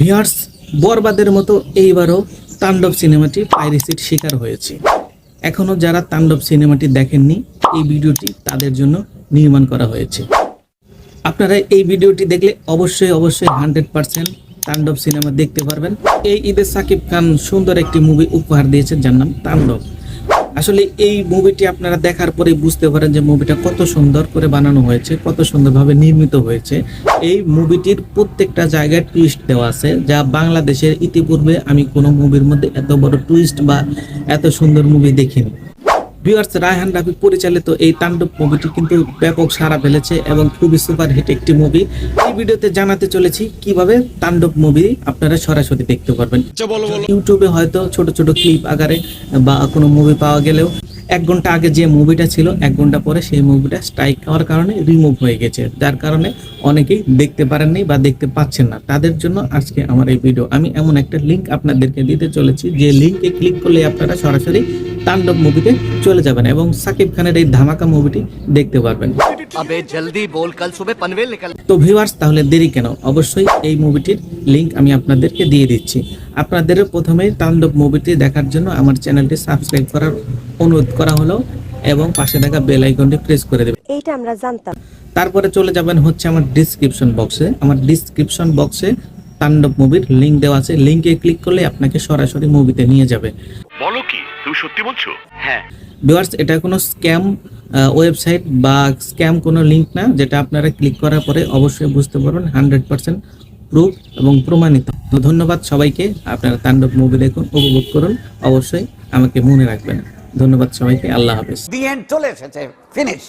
Viewers, বরবাদের মতো এইবারও তাণ্ডব সিনেমাটি পাইরেসির শিকার হয়েছে। এখনও যারা তাণ্ডব সিনেমাটি দেখেননি, এই ভিডিওটি তাদের জন্য নির্মাণ করা হয়েছে। আপনারা এই ভিডিওটি দেখলে অবশ্যই অবশ্যই হান্ড্রেড পার্সেন্ট তাণ্ডব সিনেমা দেখতে পারবেন। এই ঈদে সাকিব খান সুন্দর একটি মুভি উপহার দিয়েছেন যার নাম তাণ্ডব। আসলে এই মুভিটি আপনারা দেখার পরে বুঝতে পারেন যে মুভিটা কত সুন্দর করে বানানো হয়েছে, কত সুন্দরভাবে নির্মিত হয়েছে। এই মুভিটির প্রত্যেকটা জায়গায় টুইস্ট দেওয়া আছে, যা বাংলাদেশের ইতিপূর্বে আমি কোনো মুভির মধ্যে এত বড় টুইস্ট বা এত সুন্দর মুভি দেখিনি। ভিউয়ার্স রায়হান রাফি পরিচালিত এই তাণ্ডব মুভিটি কিন্তু ব্যাপক সাড়া ফেলেছে এবং খুবই সুপার হিট একটি মুভি এই ভিডিওতে জানাতে চলেছি কীভাবে তাণ্ডব মুভি আপনারা সরাসরি দেখতে পারবেন। ইউটিউবে হয়তো ছোট ছোট ক্লিপ আকারে বা কোনো মুভি পাওয়া গেলেও এক ঘণ্টা আগে যে মুভিটা ছিল এক ঘণ্টা পরে সেই মুভিটা স্ট্রাইক হওয়ার কারণে রিমুভ হয়ে গেছে। যার কারণে অনেকেই দেখতে পারেননি বা দেখতে পাচ্ছেন না। তাদের জন্য আজকে আমার এই ভিডিও আমি এমন একটা লিংক আপনাদেরকে দিতে চলেছি। যে লিঙ্কে ক্লিক করলে আপনারা সরাসরি তাণ্ডব মুভিতে চলে যাবেন এবং সাকিব খানের এই ধামাকা মুভিটি দেখতে পারবেন। জলদি বল কাল তো ভিউয়ার্স তাহলে দেরি কেন? অবশ্যই এই মুভিটির লিঙ্ক আমি আপনাদেরকে দিয়ে দিচ্ছি। আপনাদেরও প্রথমে তাণ্ডব মুভিটি দেখার জন্য আমার চ্যানেলটি সাবস্ক্রাইব করার অনুরোধ করা হলো এবং পাশে থাকা বেল আইকনটি প্রেস করে দেবেন। এইটা আমরা জানতাম। তারপরে চলে যাবেন হচ্ছে আমার ডিসক্রিপশন বক্সে আমার ডিসক্রিপশন বক্সে তাণ্ডব মুভির লিংক দেওয়া আছে। লিংকে ক্লিক করলে আপনাকে সরাসরি মুভিতে নিয়ে যাবে। বলো কি? তুমি সত্যি বলছো? হ্যাঁ। ভিউয়ার্স এটা কোনো স্ক্যাম ওয়েবসাইট বা স্ক্যাম কোনো লিংক না যেটা আপনারা ক্লিক করার পরে অবশ্যই বুঝতে পারবেন হান্ড্রেড পার্সেন্ট প্রুফ এবং প্রমাণিত। তো ধন্যবাদ সবাইকে আপনারা তাণ্ডব মুভি দেখুন উপভোগ করুন অবশ্যই আমাকে মনে রাখবেন। ধন্যবাদ সবাইকে আল্লাহ হাফেজ। দি এন্ড চলে এসেছে ফিনিশ